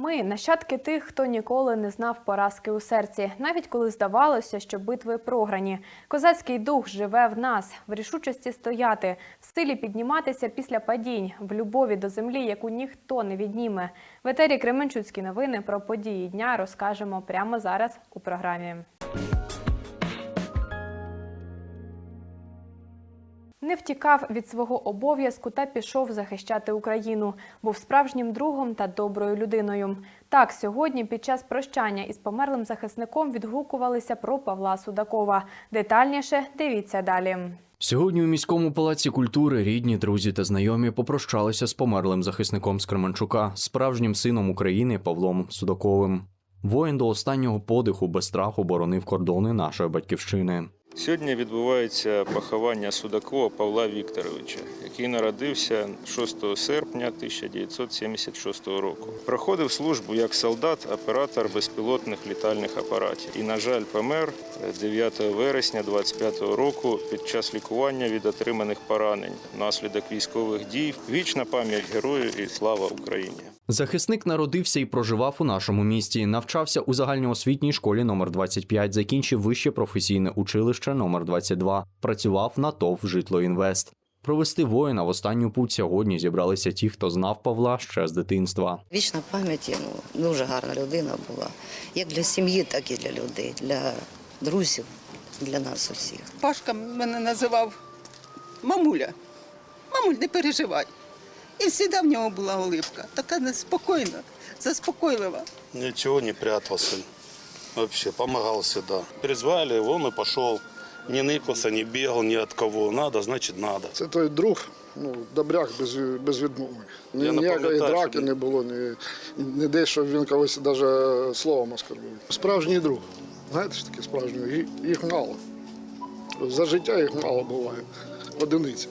Ми нащадки тих, хто ніколи не знав поразки у серці, навіть коли здавалося, що битви програні. Козацький дух живе в нас, в рішучості стояти, в силі підніматися після падінь, в любові до землі, яку ніхто не відніме. В етері Кременчуцькі новини про події дня розкажемо прямо зараз у програмі. Не втікав від свого обов'язку та пішов захищати Україну. Був справжнім другом та доброю людиною. Так, сьогодні під час прощання із померлим захисником відгукувалися про Павла Судакова. Детальніше дивіться далі. Сьогодні у міському палаці культури рідні, друзі та знайомі попрощалися з померлим захисником з справжнім сином України Павлом Судаковим. Воїн до останнього подиху без страху боронив кордони нашої батьківщини. Сьогодні відбувається поховання Судакова Павла Вікторовича, який народився 6 серпня 1976 року. Проходив службу як солдат, оператор безпілотних літальних апаратів. І, на жаль, помер 9 вересня 25 року під час лікування від отриманих поранень внаслідок військових дій. Вічна пам'ять герою і слава Україні! Захисник народився і проживав у нашому місті. Навчався у загальноосвітній школі номер 25, закінчив вище професійне училище номер 22, працював на ТОВ «Житлоінвест». Провести воїна в останню путь сьогодні зібралися ті, хто знав Павла ще з дитинства. Вічна пам'ять ну, дуже гарна людина була. Як для сім'ї, так і для людей, для друзів, для нас усіх. Пашка мене називав мамуля. Мамуль, не переживай. І завжди в нього була улипка, така неспокійна, заспокойлива. Ничего не прятался. Вообще, помогал всегда. Перезвали его, он и пошел. Не ныкался, не бегал ни от кого. Надо, значит надо. Це той друг, ну, добряк без, без відмови. Ні, Я не ніякої пам'ятаю, драки щоб- не було, ні, ні де, щоб він когось навіть словом оскорбив. Справжній друг. Знаєте що таке справжній? друг? Їх- Їх мало. За життя їх мало буває. Одиниця.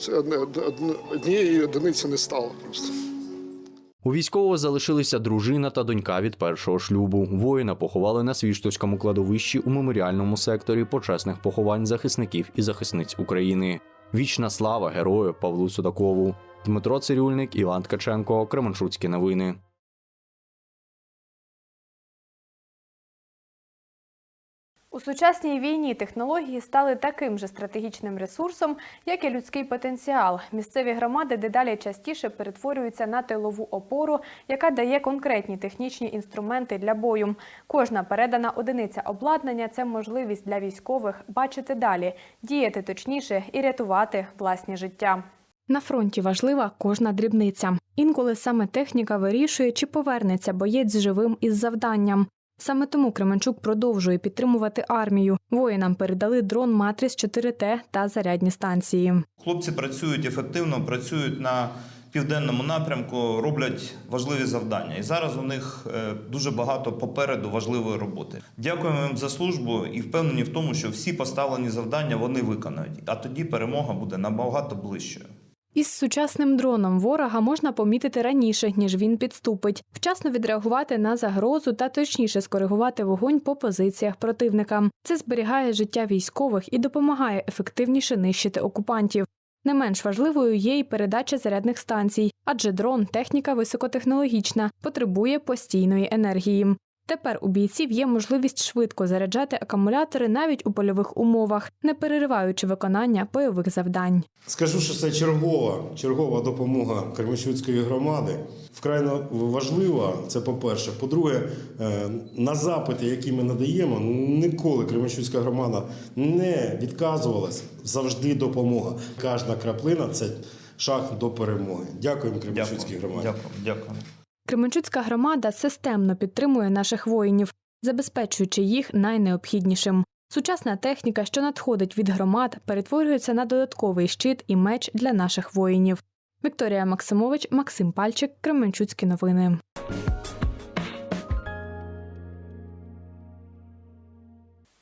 Це одне, одне, однієї одиниці не стало просто. У військового залишилися дружина та донька від першого шлюбу. Воїна поховали на Свіштовському кладовищі у меморіальному секторі почесних поховань захисників і захисниць України. Вічна слава герою Павлу Судакову. Дмитро Цирюльник, Іван Ткаченко, Кременчуцькі новини. У сучасній війні технології стали таким же стратегічним ресурсом, як і людський потенціал. Місцеві громади дедалі частіше перетворюються на тилову опору, яка дає конкретні технічні інструменти для бою. Кожна передана одиниця обладнання це можливість для військових бачити далі, діяти точніше і рятувати власні життя. На фронті важлива кожна дрібниця. Інколи саме техніка вирішує, чи повернеться боєць живим із завданням. Саме тому Кременчук продовжує підтримувати армію. Воїнам передали дрон Матріс 4Т та зарядні станції. Хлопці працюють ефективно, працюють на південному напрямку, роблять важливі завдання. І зараз у них е, дуже багато попереду важливої роботи. Дякуємо їм за службу і впевнені в тому, що всі поставлені завдання вони виконають. А тоді перемога буде набагато ближчою. Із сучасним дроном ворога можна помітити раніше, ніж він підступить, вчасно відреагувати на загрозу та точніше скоригувати вогонь по позиціях противника. Це зберігає життя військових і допомагає ефективніше нищити окупантів. Не менш важливою є й передача зарядних станцій, адже дрон техніка високотехнологічна, потребує постійної енергії. Тепер у бійців є можливість швидко заряджати акумулятори навіть у польових умовах, не перериваючи виконання бойових завдань. Скажу, що це чергова, чергова допомога Кременчуцької громади. Вкрай важлива, це по-перше. По-друге, е, на запити, які ми надаємо, ніколи Кременчуцька громада не відказувалась. Завжди допомога. Кожна краплина це шаг до перемоги. Дякуємо Кременчуцькій громаді. Дякую, дякую. Кременчуцька громада системно підтримує наших воїнів, забезпечуючи їх найнеобхіднішим. Сучасна техніка, що надходить від громад, перетворюється на додатковий щит і меч для наших воїнів. Вікторія Максимович, Максим Пальчик, Кременчуцькі новини.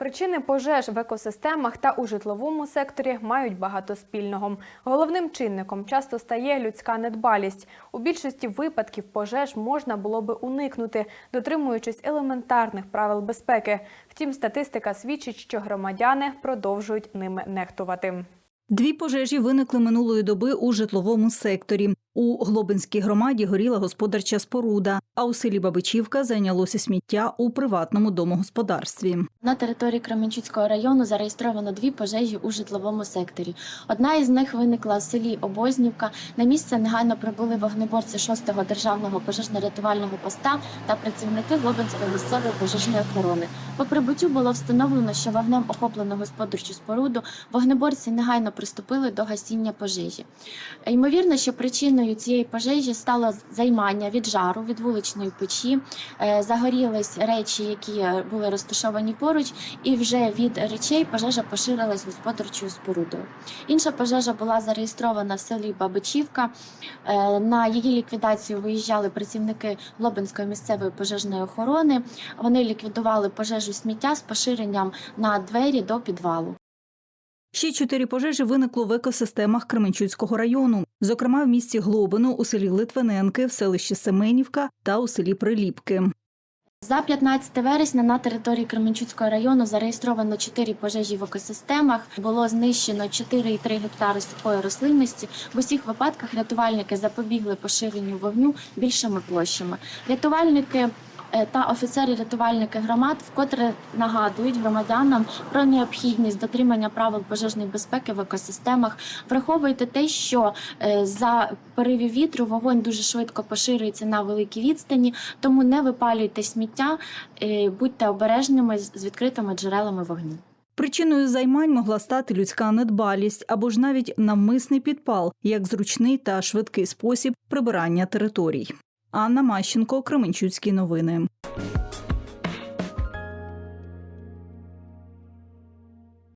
Причини пожеж в екосистемах та у житловому секторі мають багато спільного. Головним чинником часто стає людська недбалість. У більшості випадків пожеж можна було би уникнути, дотримуючись елементарних правил безпеки. Втім, статистика свідчить, що громадяни продовжують ними нехтувати. Дві пожежі виникли минулої доби у житловому секторі. У Глобинській громаді горіла господарча споруда, а у селі Бабичівка зайнялося сміття у приватному домогосподарстві. На території Кременчуцького району зареєстровано дві пожежі у житловому секторі. Одна із них виникла в селі Обознівка. На місце негайно прибули вогнеборці 6-го державного пожежно-рятувального поста та працівники Глобинської місцевої пожежної охорони. По прибуттю було встановлено, що вогнем охоплено господарчу споруду. Вогнеборці негайно приступили до гасіння пожежі. Ймовірно, що причиною цієї пожежі стало займання від жару від вуличної печі. Е, Загорілись речі, які були розташовані поруч, і вже від речей пожежа поширилась господарчою спорудою. Інша пожежа була зареєстрована в селі Бабичівка. Е, На її ліквідацію виїжджали працівники Лобинської місцевої пожежної охорони. Вони ліквідували пожежу сміття з поширенням на двері до підвалу. Ще чотири пожежі виникло в екосистемах Кременчуцького району, зокрема в місті Глобино, у селі Литвиненки, в селищі Семенівка та у селі Приліпки. За 15 вересня на території Кременчуцького району зареєстровано 4 пожежі в екосистемах. Було знищено 4,3 гектари сухої рослинності. В усіх випадках рятувальники запобігли поширенню вогню більшими площами. Рятувальники та офіцери-рятувальники громад вкотре нагадують громадянам про необхідність дотримання правил пожежної безпеки в екосистемах. Враховуйте те, що е, за поривів вітру вогонь дуже швидко поширюється на великій відстані, тому не випалюйте сміття, е, будьте обережними з відкритими джерелами вогню. Причиною займань могла стати людська недбалість або ж навіть навмисний підпал, як зручний та швидкий спосіб прибирання територій. Анна Мащенко, Кременчуцькі новини.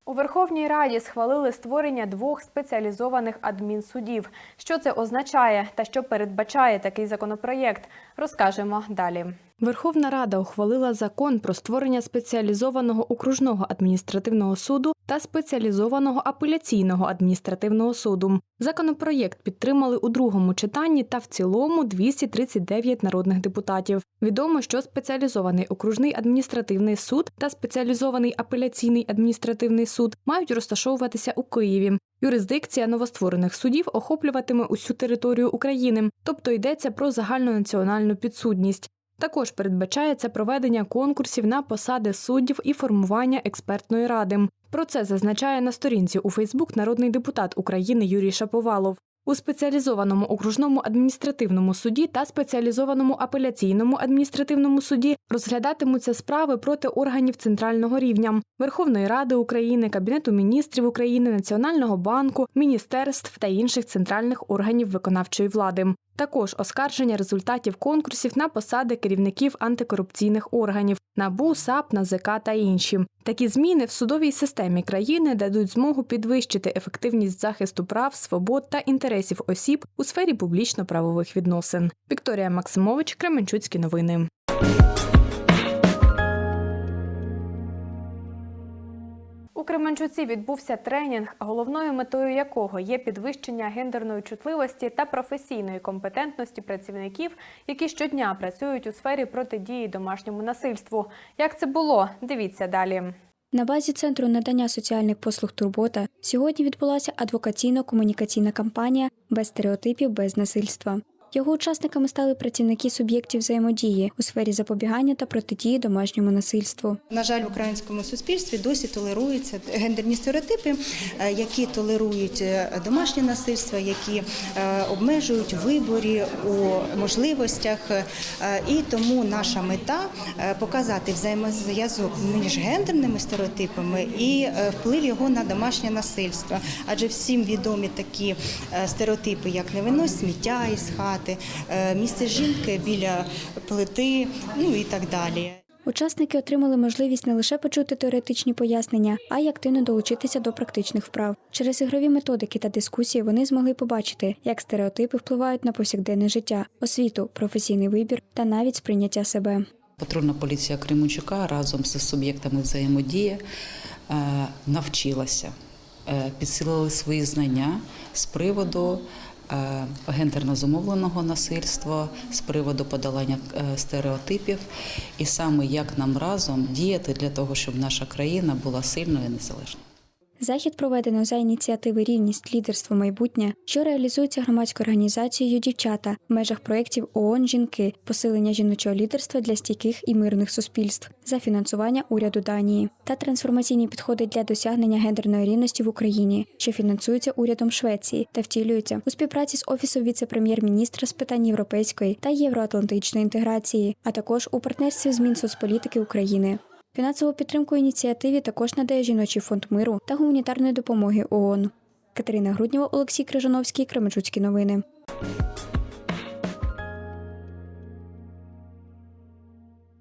У Верховній Раді схвалили створення двох спеціалізованих адмінсудів. Що це означає та що передбачає такий законопроєкт, розкажемо далі. Верховна Рада ухвалила закон про створення спеціалізованого окружного адміністративного суду та спеціалізованого апеляційного адміністративного суду. Законопроєкт підтримали у другому читанні та в цілому 239 народних депутатів. Відомо, що спеціалізований окружний адміністративний суд та спеціалізований апеляційний адміністративний суд мають розташовуватися у Києві. Юрисдикція новостворених судів охоплюватиме усю територію України, тобто йдеться про загальнонаціональну підсудність. Також передбачається проведення конкурсів на посади суддів і формування експертної ради. Про це зазначає на сторінці у Фейсбук народний депутат України Юрій Шаповалов. У спеціалізованому окружному адміністративному суді та спеціалізованому апеляційному адміністративному суді розглядатимуться справи проти органів центрального рівня Верховної Ради України, Кабінету міністрів України, Національного банку, міністерств та інших центральних органів виконавчої влади. Також оскарження результатів конкурсів на посади керівників антикорупційних органів НАБУ, САП, НАЗК та інші. Такі зміни в судовій системі країни дадуть змогу підвищити ефективність захисту прав, свобод та інтересів осіб у сфері публічно-правових відносин. Вікторія Максимович, Кременчуцькі новини. Кременчуці відбувся тренінг, головною метою якого є підвищення гендерної чутливості та професійної компетентності працівників, які щодня працюють у сфері протидії домашньому насильству. Як це було? Дивіться далі. На базі центру надання соціальних послуг Турбота сьогодні відбулася адвокаційно-комунікаційна кампанія без стереотипів, без насильства. Його учасниками стали працівники суб'єктів взаємодії у сфері запобігання та протидії домашньому насильству. На жаль, в українському суспільстві досі толеруються гендерні стереотипи, е, які толерують е, домашнє насильство, які е, обмежують виборі у можливостях. І тому наша мета показати взаємозв'язок між гендерними стереотипами і вплив його на домашнє насильство. Адже всім відомі такі стереотипи, як не винось сміття із хати, е, місце жінки біля плити, ну і так далі. Учасники отримали можливість не лише почути теоретичні пояснення, а й активно долучитися до практичних вправ. Через ігрові методики та дискусії вони змогли побачити, як стереотипи впливають на повсякденне життя, освіту, професійний вибір та навіть сприйняття себе. Патрульна поліція Кременчука разом з суб'єктами взаємодії е, навчилася, е, підсилили свої знання з приводу гендерно зумовленого насильства, з приводу подолання е, стереотипів, і саме як нам разом діяти для того, щоб наша країна була сильною і незалежною. Захід проведено за ініціативи Рівність, лідерство, майбутнє, що реалізується громадською організацією Дівчата в межах проєктів ООН Жінки, посилення жіночого лідерства для стійких і мирних суспільств за фінансування уряду Данії та трансформаційні підходи для досягнення гендерної рівності в Україні, що фінансуються урядом Швеції та втілюються у співпраці з офісом віце-прем'єр-міністра з питань європейської та євроатлантичної інтеграції, а також у партнерстві з Мінсоцполітики України. Фінансову підтримку ініціативі також надає жіночий фонд миру та гуманітарної допомоги ООН. Катерина Груднєва, Олексій Крижановський, Кременчуцькі новини.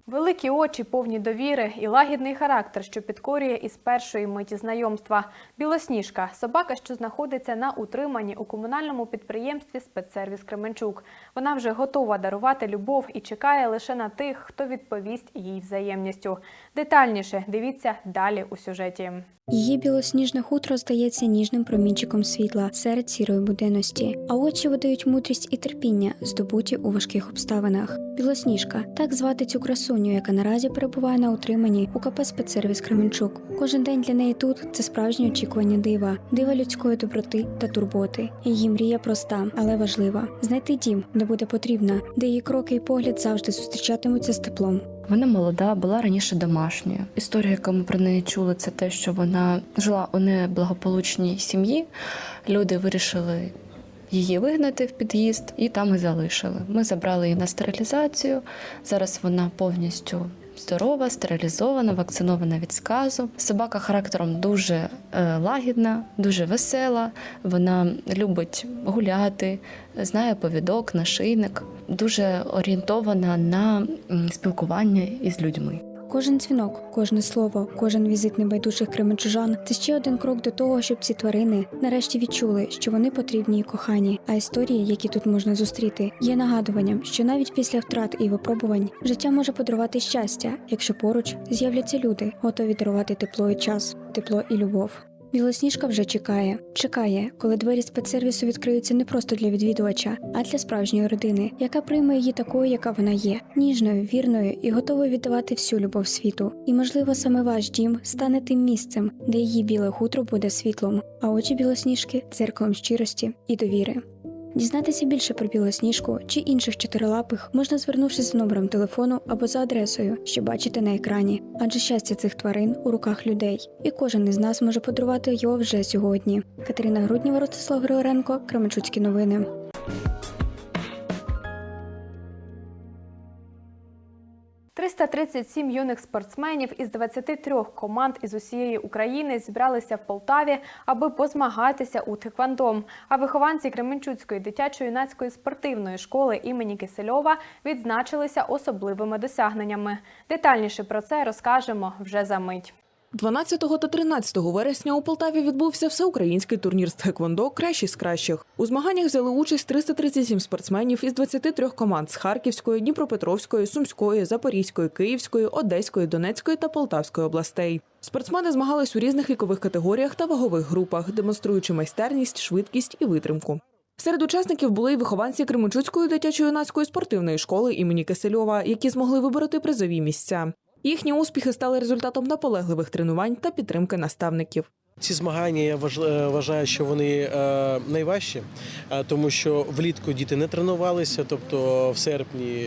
Великі очі, повні довіри і лагідний характер, що підкорює із першої миті знайомства. Білосніжка собака, що знаходиться на утриманні у комунальному підприємстві Спецсервіс Кременчук. Вона вже готова дарувати любов і чекає лише на тих, хто відповість їй взаємністю. Детальніше дивіться далі у сюжеті. Її білосніжне хутро здається ніжним промінчиком світла серед сірої буденності, а очі видають мудрість і терпіння, здобуті у важких обставинах. Білосніжка так звати цю красуню, яка наразі перебуває на утриманні у КП «Спецсервіс Кременчук. Кожен день для неї тут це справжнє очікування дива, дива людської доброти та турботи. Її мрія проста, але важлива: знайти дім, де буде потрібна, де її кроки і погляд завжди зустрічатимуться з теплом. Вона молода, була раніше домашньою. Історія, яку ми про неї чули, це те, що вона жила у неблагополучній сім'ї. Люди вирішили її вигнати в під'їзд і там і залишили. Ми забрали її на стерилізацію. Зараз вона повністю здорова, стерилізована, вакцинована від сказу. Собака характером дуже е, лагідна, дуже весела. Вона любить гуляти, знає повідок, нашийник, дуже орієнтована на спілкування із людьми. Кожен дзвінок, кожне слово, кожен візит небайдужих кременчужан це ще один крок до того, щоб ці тварини нарешті відчули, що вони потрібні і кохані. А історії, які тут можна зустріти, є нагадуванням, що навіть після втрат і випробувань життя може подарувати щастя, якщо поруч з'являться люди, готові дарувати тепло і час, тепло і любов. Білосніжка вже чекає, чекає, коли двері спецсервісу відкриються не просто для відвідувача, а для справжньої родини, яка прийме її такою, яка вона є, ніжною, вірною і готовою віддавати всю любов світу. І, можливо, саме ваш дім стане тим місцем, де її біле хутро буде світлом, а очі білосніжки дзеркалом щирості і довіри. Дізнатися більше про білосніжку чи інших чотирилапих можна звернувшись за номером телефону або за адресою, що бачите на екрані. Адже щастя цих тварин у руках людей, і кожен із нас може подарувати його вже сьогодні. Катерина Грудніва, Ростислав Григоренко, Кременчуцькі новини. – 337 юних спортсменів із 23 команд із усієї України зібралися в Полтаві, аби позмагатися у тхеквондо. А вихованці Кременчуцької дитячо-юнацької спортивної школи імені Кисельова відзначилися особливими досягненнями. Детальніше про це розкажемо вже за мить. 12 та 13 вересня у Полтаві відбувся всеукраїнський турнір з тхеквондо «Кращі з кращих». У змаганнях взяли участь 337 спортсменів із 23 команд з Харківської, Дніпропетровської, Сумської, Запорізької, Київської, Одеської, Донецької та Полтавської областей. Спортсмени змагались у різних вікових категоріях та вагових групах, демонструючи майстерність, швидкість і витримку. Серед учасників були й вихованці Кременчуцької дитячо-юнацької спортивної школи імені Кисельова, які змогли вибороти призові місця. Їхні успіхи стали результатом наполегливих тренувань та підтримки наставників. Ці змагання я е, вважаю, що вони е, найважчі, е, тому що влітку діти не тренувалися, тобто в серпні.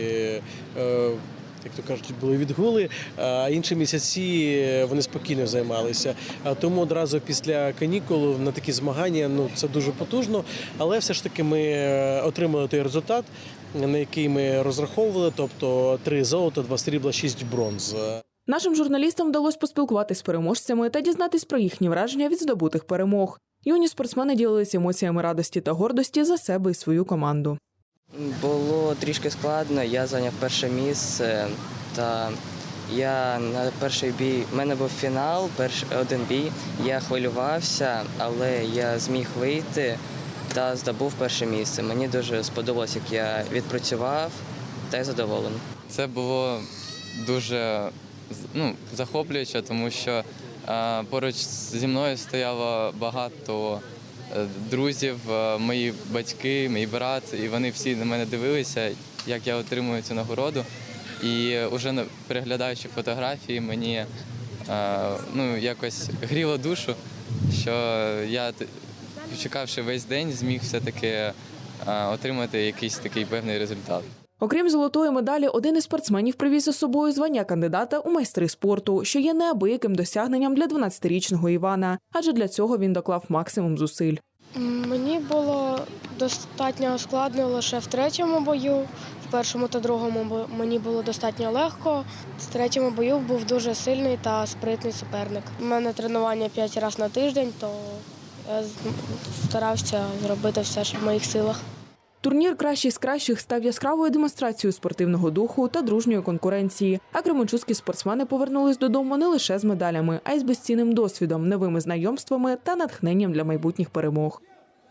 Як то кажуть, були відгули, а інші місяці е, вони спокійно займалися. Тому одразу після канікул на такі змагання ну це дуже потужно, але все ж таки ми е, отримали той результат, на який ми розраховували, тобто три золота, два срібла, шість бронз. Нашим журналістам вдалося поспілкуватись з переможцями та дізнатись про їхні враження від здобутих перемог. Юні спортсмени ділилися емоціями радості та гордості за себе і свою команду. Було трішки складно, я зайняв перше місце. Та я на перший бій, в мене був фінал, перш один бій. Я хвилювався, але я зміг вийти та здобув перше місце. Мені дуже сподобалось, як я відпрацював та я задоволений. Це було дуже ну, захоплююче, тому що е, поруч зі мною стояло багато друзів, е, мої батьки, мій брат, і вони всі на мене дивилися, як я отримую цю нагороду. І вже переглядаючи фотографії, мені е, ну, якось гріло душу, що я, чекавши весь день, зміг все-таки е, отримати якийсь такий певний результат. Окрім золотої медалі, один із спортсменів привіз із собою звання кандидата у майстри спорту, що є неабияким досягненням для 12-річного Івана, адже для цього він доклав максимум зусиль. Мені було достатньо складно лише в третьому бою. В першому та другому мені було достатньо легко. В третьому бою був дуже сильний та спритний суперник. У мене тренування п'ять разів на тиждень, то я старався зробити все, що в моїх силах. Турнір кращий з кращих став яскравою демонстрацією спортивного духу та дружньої конкуренції. А кременчуцькі спортсмени повернулись додому не лише з медалями, а й з безцінним досвідом, новими знайомствами та натхненням для майбутніх перемог.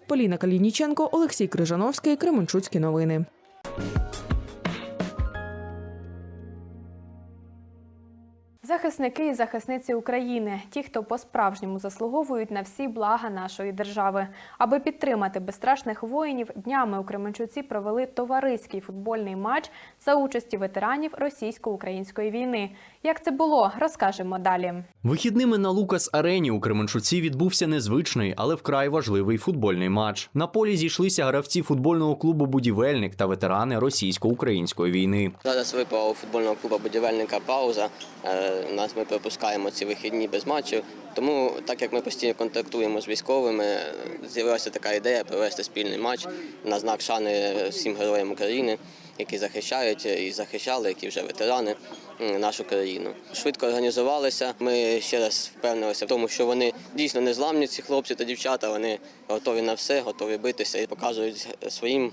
Поліна Калініченко, Олексій Крижановський, Кременчуцькі новини. Захисники і захисниці України, ті, хто по-справжньому заслуговують на всі блага нашої держави. Аби підтримати безстрашних воїнів, днями у Кременчуці провели товариський футбольний матч за участі ветеранів російсько-української війни. Як це було, розкажемо далі. Вихідними на Лукас Арені у Кременчуці відбувся незвичний, але вкрай важливий футбольний матч. На полі зійшлися гравці футбольного клубу Будівельник та ветерани російсько-української війни. Зараз випала у футбольного клубу будівельника пауза. Е, У нас ми пропускаємо ці вихідні без матчів. Тому, так як ми постійно контактуємо з військовими, з'явилася така ідея провести спільний матч на знак шани всім героям України, які захищають і захищали, які вже ветерани нашу країну. Швидко організувалися. Ми ще раз впевнилися в тому, що вони дійсно не зламні, ці хлопці та дівчата. Вони готові на все, готові битися і показують своїм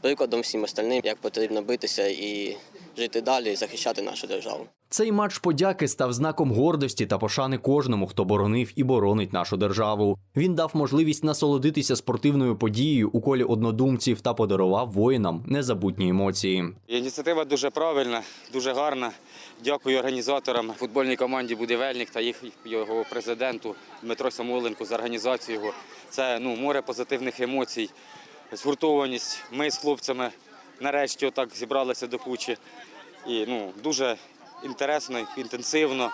прикладом всім остальним, як потрібно битися і жити далі, і захищати нашу державу. Цей матч подяки став знаком гордості та пошани кожному, хто боронив і боронить нашу державу. Він дав можливість насолодитися спортивною подією у колі однодумців та подарував воїнам незабутні емоції. Ініціатива дуже правильна, дуже гарна. Дякую організаторам, футбольній команді Будівельник та їх його президенту Дмитро Самойленко за організацію його. Це ну, море позитивних емоцій, згуртованість. Ми з хлопцями нарешті отак зібралися до кучі. І ну, дуже інтересно, інтенсивно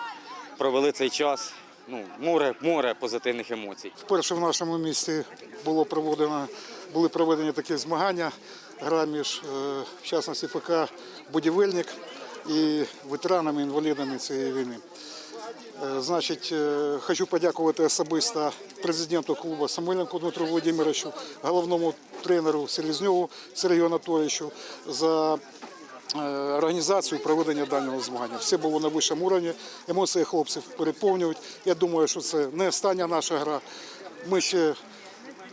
провели цей час. Ну, море, море позитивних емоцій. Вперше в нашому місті було проведено, були проведені такі змагання. Гра між, е, в частності ФК Будівельник і ветеранами, інвалідами цієї війни. Е, Значить, е, хочу подякувати особисто президенту клубу Самойленку Дмитру Володимировичу, головному тренеру Селезньову Сергію Анатолійовичу за організацію проведення даного змагання. Все було на вищому рівні, емоції хлопців переповнюють. Я думаю, що це не остання наша гра. Ми ще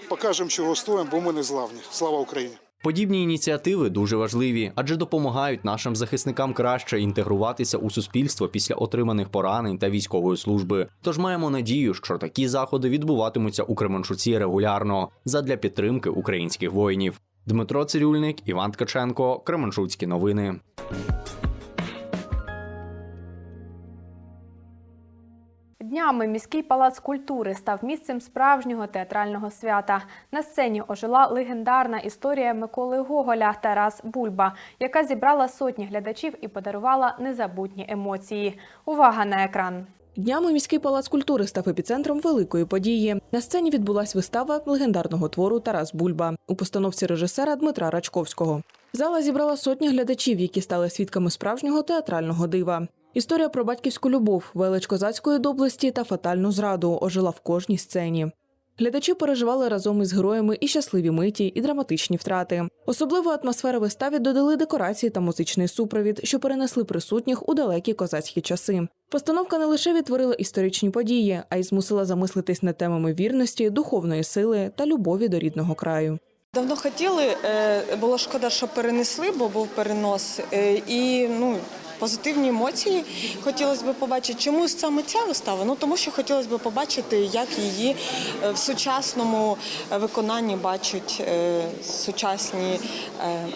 покажемо, чого стоїмо, бо ми не злавні. Слава Україні! Подібні ініціативи дуже важливі, адже допомагають нашим захисникам краще інтегруватися у суспільство після отриманих поранень та військової служби. Тож маємо надію, що такі заходи відбуватимуться у Кременчуці регулярно задля підтримки українських воїнів. Дмитро Цирюльник, Іван Ткаченко, Кременчуцькі новини. Днями міський палац культури став місцем справжнього театрального свята. На сцені ожила легендарна історія Миколи Гоголя Тарас Бульба, яка зібрала сотні глядачів і подарувала незабутні емоції. Увага на екран! Днями міський палац культури став епіцентром великої події. На сцені відбулась вистава легендарного твору Тарас Бульба у постановці режисера Дмитра Рачковського. Зала зібрала сотні глядачів, які стали свідками справжнього театрального дива. Історія про батьківську любов, велич козацької доблесті та фатальну зраду ожила в кожній сцені. Глядачі переживали разом із героями і щасливі миті, і драматичні втрати. Особливу атмосферу виставі додали декорації та музичний супровід, що перенесли присутніх у далекі козацькі часи. Постановка не лише відтворила історичні події, а й змусила замислитись над темами вірності, духовної сили та любові до рідного краю. Давно хотіли, е, було шкода, що перенесли, бо був перенос. Е, І ну, позитивні емоції хотілося б побачити. Чому саме ця вистава? Ну тому що хотілося б побачити, як її е, в сучасному е, виконанні бачать е, сучасні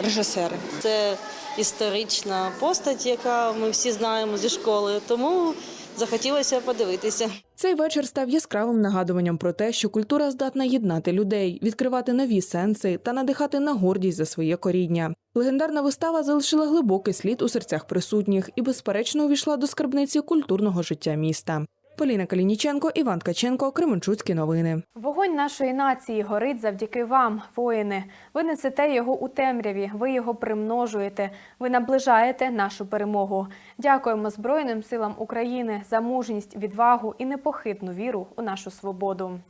режисери. Це історична постать, яка ми всі знаємо зі школи, тому захотілося подивитися. Цей вечір став яскравим нагадуванням про те, що культура здатна єднати людей, відкривати нові сенси та надихати на гордість за своє коріння. Легендарна вистава залишила глибокий слід у серцях присутніх і, безперечно, увійшла до скарбниці культурного життя міста. Поліна Калініченко, Іван Ткаченко, Кременчуцькі новини. Вогонь нашої нації горить завдяки вам, воїни. Ви несете його у темряві, ви його примножуєте, ви наближаєте нашу перемогу. Дякуємо Збройним силам України за мужність, відвагу і непохитну віру у нашу свободу.